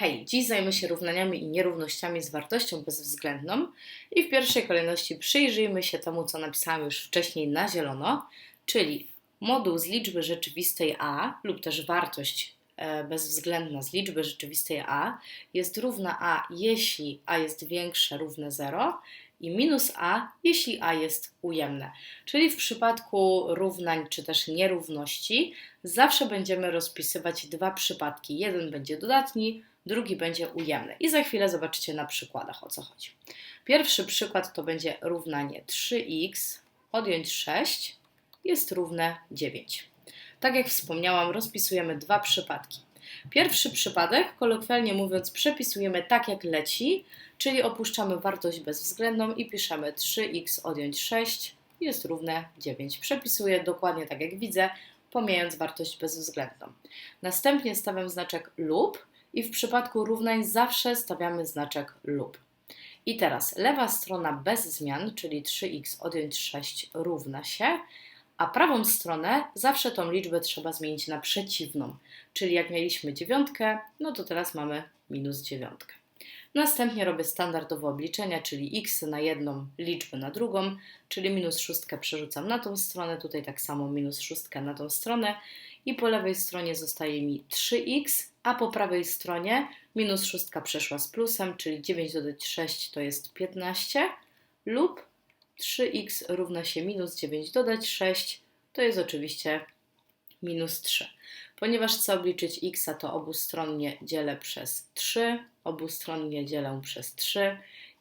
Hej, dziś zajmę się równaniami i nierównościami z wartością bezwzględną i w pierwszej kolejności przyjrzyjmy się temu, co napisałam już wcześniej na zielono, czyli moduł z liczby rzeczywistej a lub też wartość e, bezwzględna z liczby rzeczywistej a jest równa a, jeśli a jest większe równe 0 i minus a, jeśli a jest ujemne. Czyli w przypadku równań czy też nierówności zawsze będziemy rozpisywać dwa przypadki. Jeden będzie dodatni, drugi będzie ujemny. I za chwilę zobaczycie na przykładach o co chodzi. Pierwszy przykład to będzie równanie 3x odjąć 6 jest równe 9. Tak jak wspomniałam, rozpisujemy dwa przypadki. Pierwszy przypadek, kolokwialnie mówiąc, przepisujemy tak jak leci, czyli opuszczamy wartość bezwzględną i piszemy 3x odjąć 6 jest równe 9. Przepisuję dokładnie tak jak widzę, pomijając wartość bezwzględną. Następnie stawiam znaczek lub i w przypadku równań zawsze stawiamy znaczek lub. I teraz lewa strona bez zmian, czyli 3x odjąć 6 równa się, a prawą stronę zawsze tą liczbę trzeba zmienić na przeciwną. Czyli jak mieliśmy dziewiątkę, no to teraz mamy minus dziewiątkę. Następnie robię standardowe obliczenia, czyli x na jedną liczbę na drugą, czyli minus szóstkę przerzucam na tą stronę, tutaj tak samo minus szóstkę na tą stronę i po lewej stronie zostaje mi 3x, a po prawej stronie minus szóstka przeszła z plusem, czyli 9 dodać 6 to jest 15 lub 3x równa się minus 9 dodać 6 to jest oczywiście minus 3. Ponieważ chcę obliczyć x, to obustronnie dzielę przez 3, obustronnie dzielę przez 3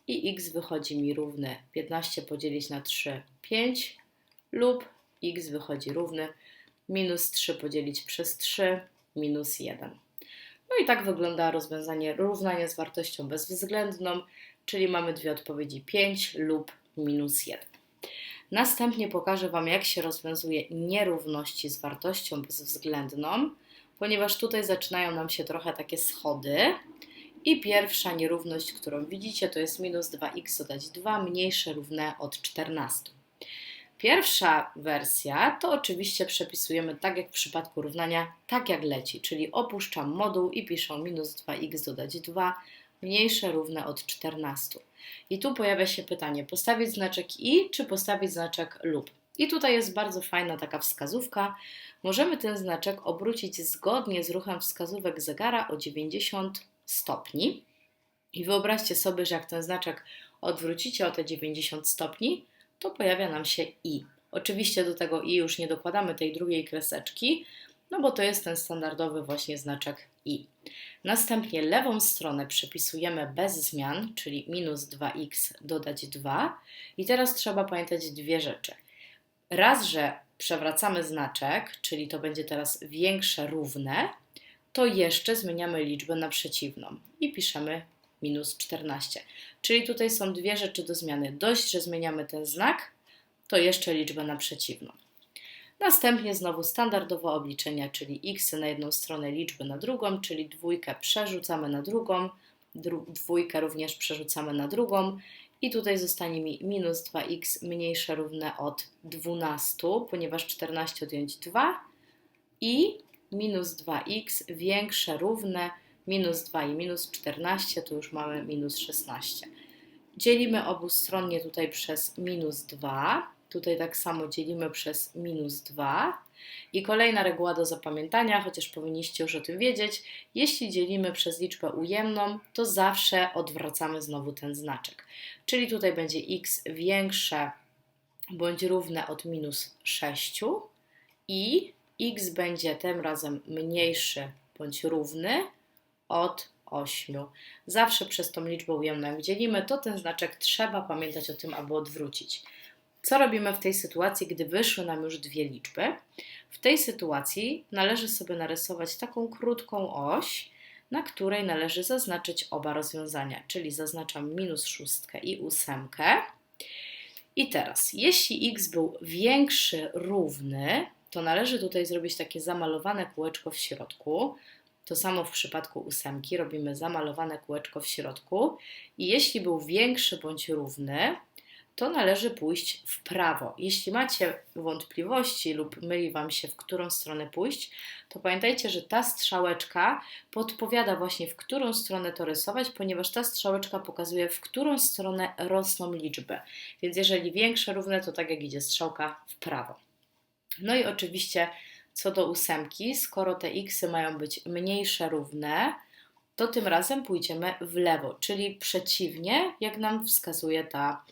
i x wychodzi mi równy 15 podzielić na 3, 5 lub x wychodzi równy minus 3 podzielić przez 3, minus 1. No i tak wygląda rozwiązanie równania z wartością bezwzględną, czyli mamy dwie odpowiedzi 5 lub minus 1. Następnie pokażę Wam, jak się rozwiązuje nierówności z wartością bezwzględną, ponieważ tutaj zaczynają nam się trochę takie schody. I pierwsza nierówność, którą widzicie, to jest minus 2x dodać 2 mniejsze równe od 14. Pierwsza wersja to oczywiście przepisujemy tak jak w przypadku równania, tak jak leci, czyli opuszczam moduł i piszę minus 2x dodać 2 mniejsze równe od 14. I tu pojawia się pytanie, postawić znaczek i czy postawić znaczek lub. I tutaj jest bardzo fajna taka wskazówka. Możemy ten znaczek obrócić zgodnie z ruchem wskazówek zegara o 90 stopni. I wyobraźcie sobie, że jak ten znaczek odwrócicie o te 90 stopni, to pojawia nam się i. Oczywiście do tego i już nie dokładamy tej drugiej kreseczki, no bo to jest ten standardowy właśnie znaczek i. Następnie lewą stronę przepisujemy bez zmian, czyli minus 2x dodać 2. I teraz trzeba pamiętać dwie rzeczy. Raz, że przewracamy znaczek, czyli to będzie teraz większe równe, to jeszcze zmieniamy liczbę na przeciwną i piszemy minus 14. Czyli tutaj są dwie rzeczy do zmiany. Dość, że zmieniamy ten znak, to jeszcze liczbę na przeciwną. Następnie znowu standardowe obliczenia, czyli x na jedną stronę, liczby na drugą, czyli dwójkę przerzucamy na drugą, dwójkę również przerzucamy na drugą i tutaj zostanie mi minus 2x mniejsze równe od 12, ponieważ 14 odjąć 2 i minus 2x większe równe minus 2 i minus 14, to już mamy minus 16. Dzielimy obustronnie tutaj przez minus 2, Tutaj tak samo dzielimy przez minus 2. I kolejna reguła do zapamiętania, chociaż powinniście już o tym wiedzieć, jeśli dzielimy przez liczbę ujemną, to zawsze odwracamy znowu ten znaczek. Czyli tutaj będzie x większe bądź równe od minus 6 i x będzie tym razem mniejszy bądź równy od 8. Zawsze przez tą liczbę ujemną jak dzielimy, to ten znaczek trzeba pamiętać o tym, aby odwrócić. Co robimy w tej sytuacji, gdy wyszły nam już dwie liczby? W tej sytuacji należy sobie narysować taką krótką oś, na której należy zaznaczyć oba rozwiązania, czyli zaznaczam minus szóstkę i ósemkę. I teraz, jeśli x był większy, równy, to należy tutaj zrobić takie zamalowane kółeczko w środku. To samo w przypadku ósemki, robimy zamalowane kółeczko w środku. I jeśli był większy bądź równy, to należy pójść w prawo. Jeśli macie wątpliwości lub myli Wam się, w którą stronę pójść, to pamiętajcie, że ta strzałeczka podpowiada właśnie, w którą stronę to rysować, ponieważ ta strzałeczka pokazuje, w którą stronę rosną liczby. Więc jeżeli większe równe, to tak jak idzie strzałka w prawo. No i oczywiście co do ósemki, skoro te xy mają być mniejsze równe, to tym razem pójdziemy w lewo, czyli przeciwnie, jak nam wskazuje ta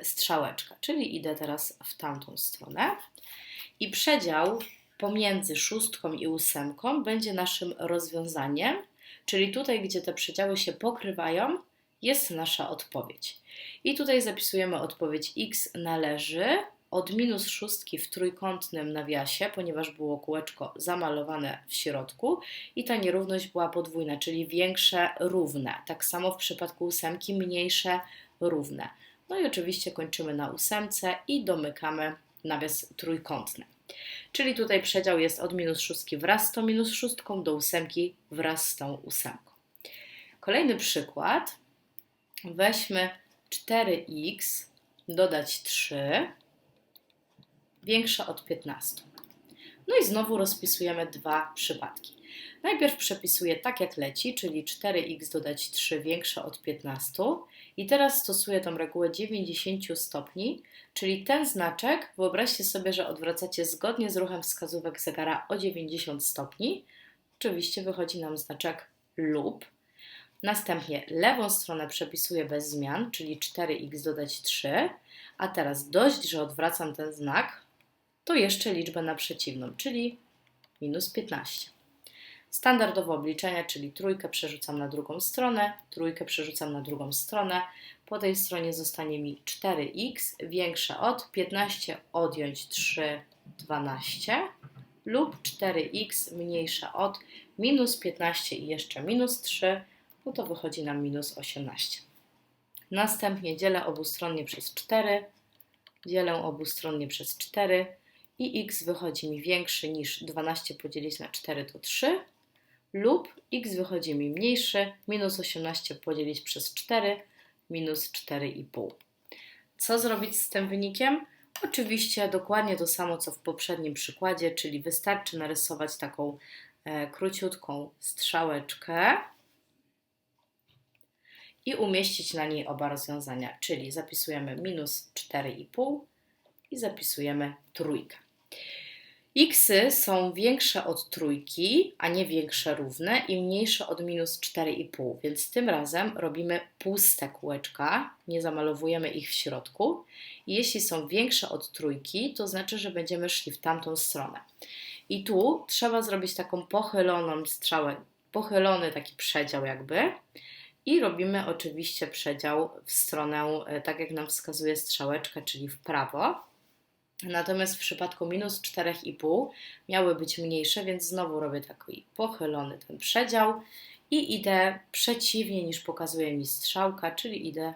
y, strzałeczka. Czyli idę teraz w tamtą stronę i przedział pomiędzy szóstką i ósemką będzie naszym rozwiązaniem, czyli tutaj, gdzie te przedziały się pokrywają, jest nasza odpowiedź. I tutaj zapisujemy odpowiedź x należy od minus szóstki w trójkątnym nawiasie, ponieważ było kółeczko zamalowane w środku i ta nierówność była podwójna, czyli większe równe. Tak samo w przypadku ósemki mniejsze równe. No i oczywiście kończymy na ósemce i domykamy nawias trójkątny. Czyli tutaj przedział jest od minus szóstki wraz z tą minus szóstką do ósemki wraz z tą ósemką. Kolejny przykład. Weźmy 4x dodać 3 większa od 15. No i znowu rozpisujemy dwa przypadki. Najpierw przepisuję tak jak leci, czyli 4x dodać 3 większe od 15 i teraz stosuję tą regułę 90 stopni, czyli ten znaczek, wyobraźcie sobie, że odwracacie zgodnie z ruchem wskazówek zegara o 90 stopni. Oczywiście wychodzi nam znaczek lub. Następnie lewą stronę przepisuję bez zmian, czyli 4x dodać 3, a teraz dość, że odwracam ten znak, to jeszcze liczbę na przeciwną, czyli minus 15. Standardowe obliczenia, czyli trójkę przerzucam na drugą stronę, trójkę przerzucam na drugą stronę. Po tej stronie zostanie mi 4x większe od 15 odjąć 3, 12 lub 4x mniejsze od minus 15 i jeszcze minus 3, no to wychodzi nam minus 18. Następnie dzielę obustronnie przez 4, dzielę obustronnie przez 4 i x wychodzi mi większy niż 12 podzielić na 4 to 3 lub x wychodzi mi mniejszy, minus 18 podzielić przez 4, minus 4,5. Co zrobić z tym wynikiem? Oczywiście dokładnie to samo co w poprzednim przykładzie, czyli wystarczy narysować taką e, króciutką strzałeczkę i umieścić na niej oba rozwiązania, czyli zapisujemy minus 4,5 i zapisujemy trójkę. Xy są większe od trójki, a nie większe równe i mniejsze od minus 4,5, więc tym razem robimy puste kółeczka, nie zamalowujemy ich w środku. I jeśli są większe od trójki, to znaczy, że będziemy szli w tamtą stronę. I tu trzeba zrobić taką pochyloną strzałę, pochylony taki przedział jakby. I robimy oczywiście przedział w stronę, e, tak jak nam wskazuje strzałeczka, czyli w prawo. Natomiast w przypadku minus 4,5 miały być mniejsze, więc znowu robię taki pochylony ten przedział i idę przeciwnie niż pokazuje mi strzałka, czyli idę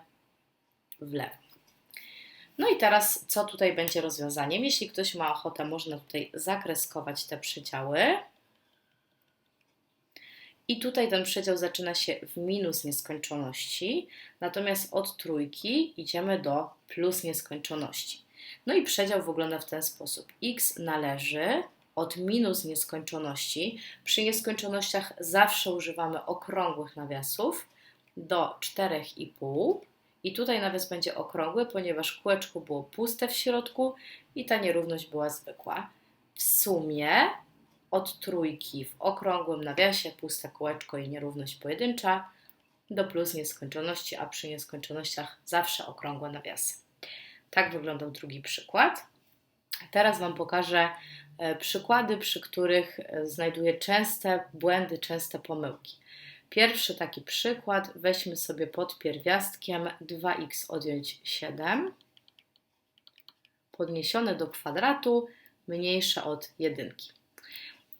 w lewo. No i teraz co tutaj będzie rozwiązaniem? Jeśli ktoś ma ochotę, można tutaj zakreskować te przedziały. I tutaj ten przedział zaczyna się w minus nieskończoności, natomiast od trójki idziemy do plus nieskończoności. No i przedział wygląda w ten sposób. x należy od minus nieskończoności. Przy nieskończonościach zawsze używamy okrągłych nawiasów do 4,5 i tutaj nawias będzie okrągły, ponieważ kółeczko było puste w środku i ta nierówność była zwykła. W sumie od trójki w okrągłym nawiasie, puste kółeczko i nierówność pojedyncza do plus nieskończoności, a przy nieskończonościach zawsze okrągłe nawiasy. Tak wyglądał drugi przykład. Teraz Wam pokażę e, przykłady, przy których e, znajduję częste błędy, częste pomyłki. Pierwszy taki przykład weźmy sobie pod pierwiastkiem 2x odjąć 7 podniesione do kwadratu mniejsze od jedynki.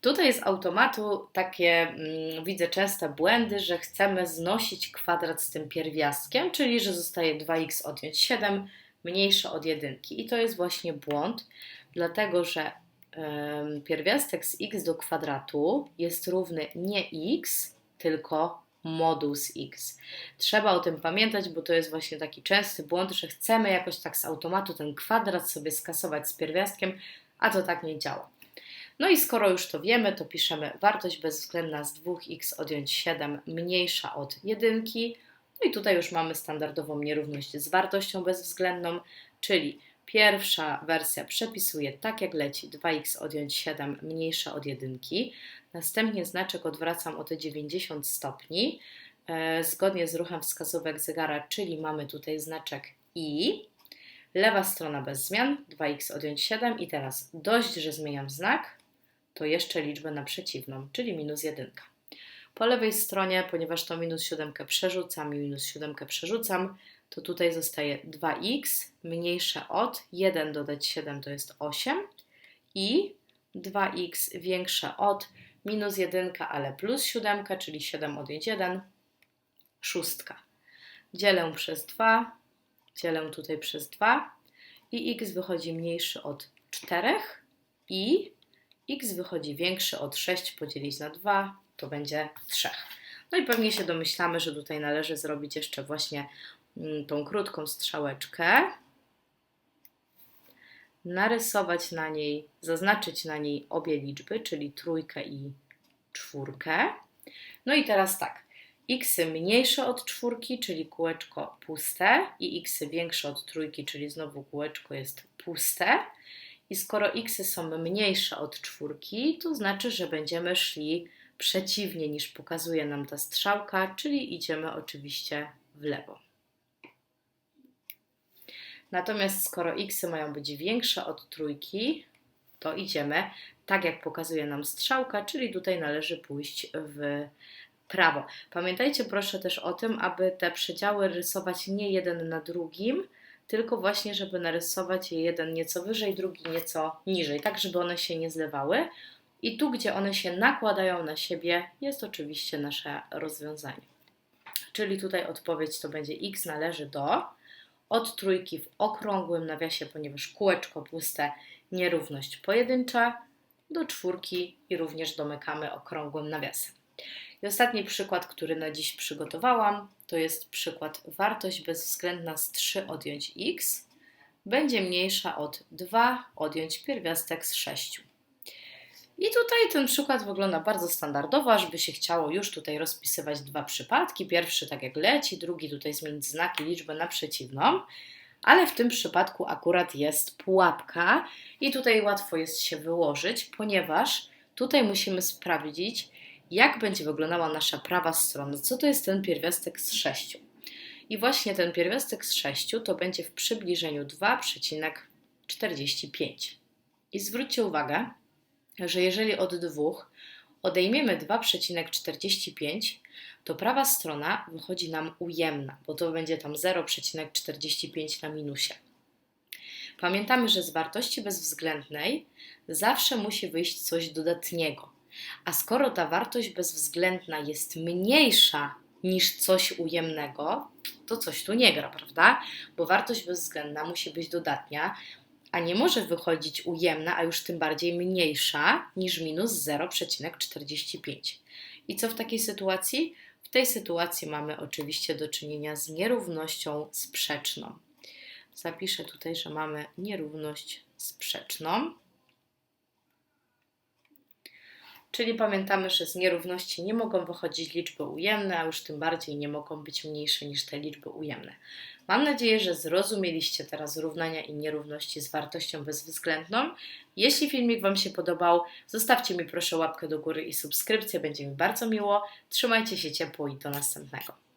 Tutaj z automatu takie mm, widzę częste błędy, że chcemy znosić kwadrat z tym pierwiastkiem, czyli że zostaje 2x odjąć 7 mniejsze od jedynki. I to jest właśnie błąd, dlatego że pierwiastek z x do kwadratu jest równy nie x, tylko modulus x. Trzeba o tym pamiętać, bo to jest właśnie taki częsty błąd, że chcemy jakoś tak z automatu ten kwadrat sobie skasować z pierwiastkiem, a to tak nie działa. No i skoro już to wiemy, to piszemy wartość bezwzględna z 2x odjąć 7 mniejsza od 1. No i tutaj już mamy standardową nierówność z wartością bezwzględną, czyli pierwsza wersja przepisuje tak jak leci 2x odjąć 7 mniejsza od 1. Następnie znaczek odwracam o te 90 stopni e, zgodnie z ruchem wskazówek zegara, czyli mamy tutaj znaczek i. Lewa strona bez zmian, 2x odjąć 7 i teraz dość, że zmieniam znak, to jeszcze liczbę na przeciwną, czyli minus 1. Po lewej stronie, ponieważ to minus 7 przerzucam i minus 7 przerzucam, to tutaj zostaje 2x mniejsze od 1 dodać 7 to jest 8 i 2x większe od minus 1, ale plus 7, czyli 7 odjąć 1, szóstka. Dzielę przez 2, dzielę tutaj przez 2 i x wychodzi mniejszy od 4 i x wychodzi większy od 6 podzielić na 2, to będzie 3. No i pewnie się domyślamy, że tutaj należy zrobić jeszcze właśnie mm, tą krótką strzałeczkę, narysować na niej, zaznaczyć na niej obie liczby, czyli trójkę i czwórkę. No i teraz tak, x mniejsze od czwórki, czyli kółeczko puste i x większe od trójki, czyli znowu kółeczko jest puste. I skoro x są mniejsze od czwórki, to znaczy, że będziemy szli przeciwnie niż pokazuje nam ta strzałka, czyli idziemy oczywiście w lewo. Natomiast skoro x mają być większe od trójki, to idziemy tak jak pokazuje nam strzałka, czyli tutaj należy pójść w prawo. Pamiętajcie proszę też o tym, aby te przedziały rysować nie jeden na drugim, tylko właśnie, żeby narysować je jeden nieco wyżej, drugi nieco niżej, tak żeby one się nie zlewały. I tu, gdzie one się nakładają na siebie, jest oczywiście nasze rozwiązanie. Czyli tutaj odpowiedź to będzie x należy do od trójki w okrągłym nawiasie, ponieważ kółeczko puste, nierówność pojedyncza, do czwórki i również domykamy okrągłym nawiasem. I ostatni przykład, który na dziś przygotowałam, to jest przykład wartość bezwzględna z 3 odjąć x będzie mniejsza od 2 odjąć pierwiastek z 6. I tutaj ten przykład wygląda bardzo standardowo, ażby się chciało już tutaj rozpisywać dwa przypadki. Pierwszy tak jak leci, drugi tutaj zmienić znaki, liczbę na przeciwną. Ale w tym przypadku akurat jest pułapka i tutaj łatwo jest się wyłożyć, ponieważ tutaj musimy sprawdzić, jak będzie wyglądała nasza prawa strona, co to jest ten pierwiastek z 6. I właśnie ten pierwiastek z 6 to będzie w przybliżeniu 2,45. I zwróćcie uwagę, że jeżeli od 2 odejmiemy 2,45, to prawa strona wychodzi nam ujemna, bo to będzie tam 0,45 na minusie. Pamiętamy, że z wartości bezwzględnej zawsze musi wyjść coś dodatniego. A skoro ta wartość bezwzględna jest mniejsza niż coś ujemnego, to coś tu nie gra, prawda? Bo wartość bezwzględna musi być dodatnia, a nie może wychodzić ujemna, a już tym bardziej mniejsza niż minus 0,45. I co w takiej sytuacji? W tej sytuacji mamy oczywiście do czynienia z nierównością sprzeczną. Zapiszę tutaj, że mamy nierówność sprzeczną. Czyli pamiętamy, że z nierówności nie mogą wychodzić liczby ujemne, a już tym bardziej nie mogą być mniejsze niż te liczby ujemne. Mam nadzieję, że zrozumieliście teraz równania i nierówności z wartością bezwzględną. Jeśli filmik Wam się podobał, zostawcie mi proszę łapkę do góry i subskrypcję, będzie mi bardzo miło. Trzymajcie się ciepło i do następnego.